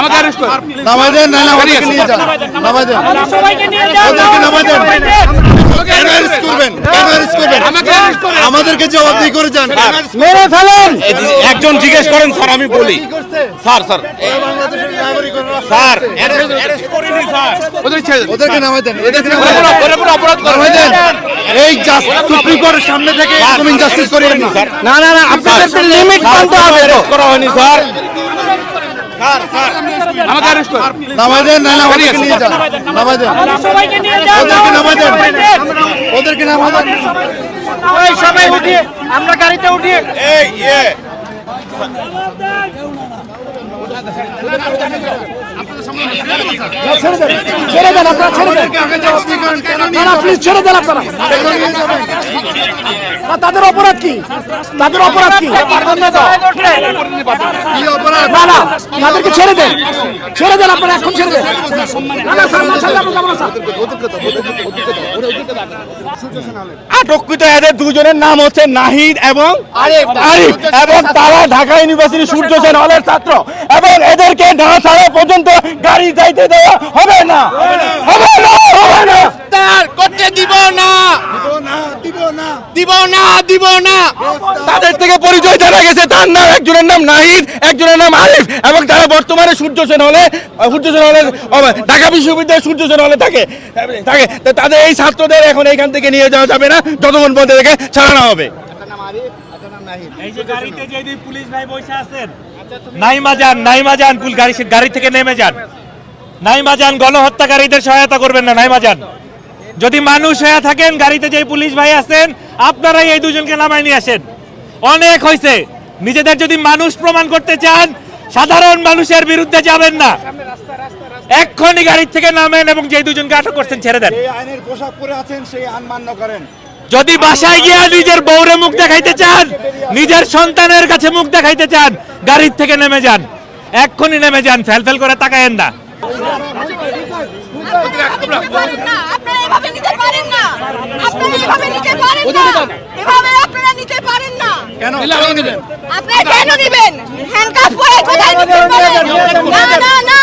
আমাকে অ্যারেস্ট করো। নামাই দেন না ওদেরকে নিয়ে যান। নামাই দেন। সবাইকে নিয়ে ওদেরকে নামাই দেন। আমাকে। আমাদেরকে জবাবদিহি করে যান। মেরে ফেলেন। একজন জিজ্ঞেস করেন স্যার আমি বলি। Sir sir. স্যার অ্যারেস্ট করিনি স্যার। ওদের ছেড়ে দিন। ওদেরকে নামাই দেন। অপরাধ নামাই দেন। এই সুপ্রিম কোর্টের সামনে থেকে ইনজাস্টিস করিয়েন না। না না আপনাদের লিমিট মানতে হবে করা হয়নি স্যার। আমাকে অ্যারেস্ট করো। নামাই দেন না ওদেরকে নিয়ে যান। নামাই দেন। সবাইকে নিয়ে যাও। ওদেরকে নামাই দেন। ওদেরকে নামাই দেন। ওই সবাই উঠিয়ে আমরা গাড়িতে উঠিয়ে। এই ইয়ে। ছেড়ে দেন ছেড়ে দেন। ওদেরকে আগে জবাবদিহি না না প্লিজ ছেড়ে দেন আপনারা। কেন নিয়ে যাবেন? না, তাদের অপরাধ কি? তাদের অপরাধ কি? কি না না তাদেরকে ছেড়ে দেন। ছেড়ে দেন আপনারা এখন ছেড়ে দেন। না না স্যার না আমরা যাব না স্যার। আটককৃত এদের দুজনের নাম হচ্ছে নাহিদ এবং আরিফ। এবং তারা ঢাকা ইউনিভার্সিটি সূর্য সেন হলের ছাত্র। এবং এদেরকে না ছাড়া পর্যন্ত গাড়ি যাইতে দেওয়া হবে না। হবে না। হবে না তার করতে দিব না। দিব না দিব না। তাদের থেকে পরিচয় জানা গেছে তার নাম একজনের নাম নাহিদ একজনের নাম আরিফ এবং তারা বর্তমানে সূর্য সেন হলে সূর্য সেন হলে ঢাকা বিশ্ববিদ্যালয়ে সূর্য সেন হলে থাকে। থাকে। তাদের এই ছাত্রদের এখন এইখান থেকে নিয়ে যাওয়া যাবে না যতক্ষণ পর্যন্ত ছাড়ানো হবে। এই যে গাড়িতে যে দুই পুলিশ ভাই বসে আছেন নাইমা যান নাইমা যান পুল গাড়ি গাড়ি থেকে নেমে যান। নাইমা যান গণহত্যাকারীদের সহায়তা করবেন না নাইমা যান যদি মানুষ হয়ে থাকেন, গাড়িতে যে পুলিশ ভাই আছেন আপনারাই এই দুজনকে নামায় নিয়ে আসেন। অনেক হয়েছে নিজেদের যদি মানুষ প্রমাণ করতে চান, সাধারণ মানুষের বিরুদ্ধে যাবেন না। এক্ষুনি গাড়ি থেকে নামেন এবং যে দুজনকে আটক করছেন, ছেড়ে দেন। আইনের পোশাক পরে আছেন, সেই আইন মান্য করেন। যদি বাসায় গিয়া নিজের বউরে মুখ দেখাইতে চান নিজের সন্তানের কাছে মুখ দেখাইতে চান গাড়ির থেকে নেমে যান। এক্ষুনি নেমে যান ফেল ফেল করে তাকায়েন না। পারেন না। আপনারা এভাবে নিতে পারেন না আপনারা এভাবে নিতে পারেন না এভাবে আপনারা নিতে পারেন না কেন নেবেন আপনারা কেন নেবেন হ্যান্ডকাফ পরে কোথায় নিতে পারেন না না না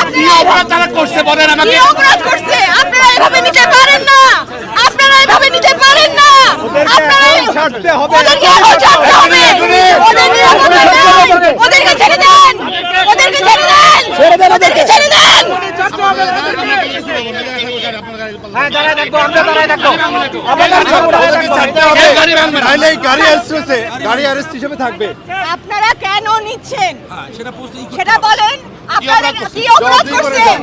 আপনারা অপরাধ তারা করছে বলেন আমাকে কি অপরাধ করছে আপনারা এভাবে নিতে পারেন না আপনারা এভাবে নিতে পারেন না আপনারা ছাড়তে হবে ওদেরকে এখন ছাড়তে হবে ওদের নিরাপত্তা নাই ওদেরকে ছেড়ে দেন ওদেরকে ছেড়ে দেন ছেড়ে দেন ওদেরকে ছেড়ে দেন নাহলে এই গাড়ি অ্যারেস্ট হয়েছে গাড়ি অ্যারেস্ট হিসেবে থাকবে। আপনারা কেন নিচ্ছেন? সেটা বলেন আপনারা কি অপরাধ করছেন?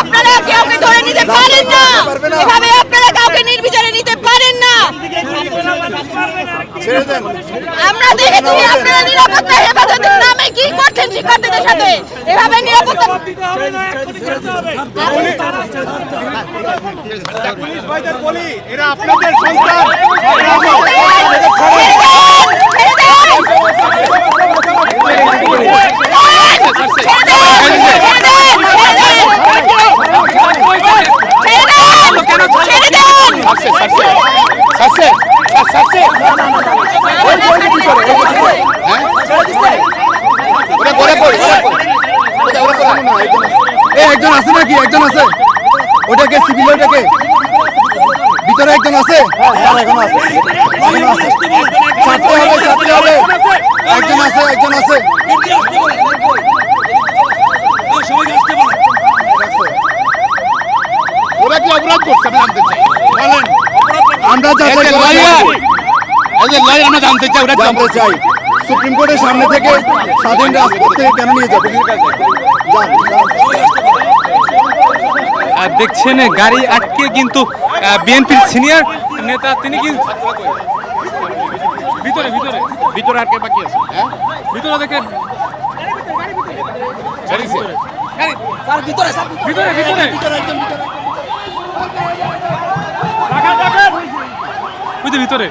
আপনারা কাউকে ধরে নিতে পারেন না? এভাবে আপনারা কাউকে নির্বিচারে নিতে পারেন না? ছেড়ে দেন। আমরা আপনারা নিরাপত্তা হেফাজতের নামে কি করছেন শিক্ষার্থীদের সাথে? এভাবে নিরাপত্তা বলি এরা আপনাদের সন্তান। একজন আছে? ওটাকে সিভিল ওটাকে ভিতরে একজন আছে? এখন আছে ছাড়তে হবে ছাড়তে হবে। একজন আছে একজন আছে। ওরা কি অপরাধ করছে? আমি জানতে চাই। বলেন। আমরা যাচাই আমরা জানতে চাই ওরা জানতে চাই। সুপ্রিম কোর্টের সামনে থেকে স্বাধীন রাজপথ থেকে কেন নিয়ে যাবে দেখছেন, গাড়ি আটকে কিন্তু বিএনপির সিনিয়র নেতা, তিনি কিন্তু ভিতরে ভিতরে ভিতরে আর কে বাকি আছে? হ্যাঁ? ভিতরে দেখে ছেড়েছে ভিতরে ভিতরে। ওই যে ভিতরে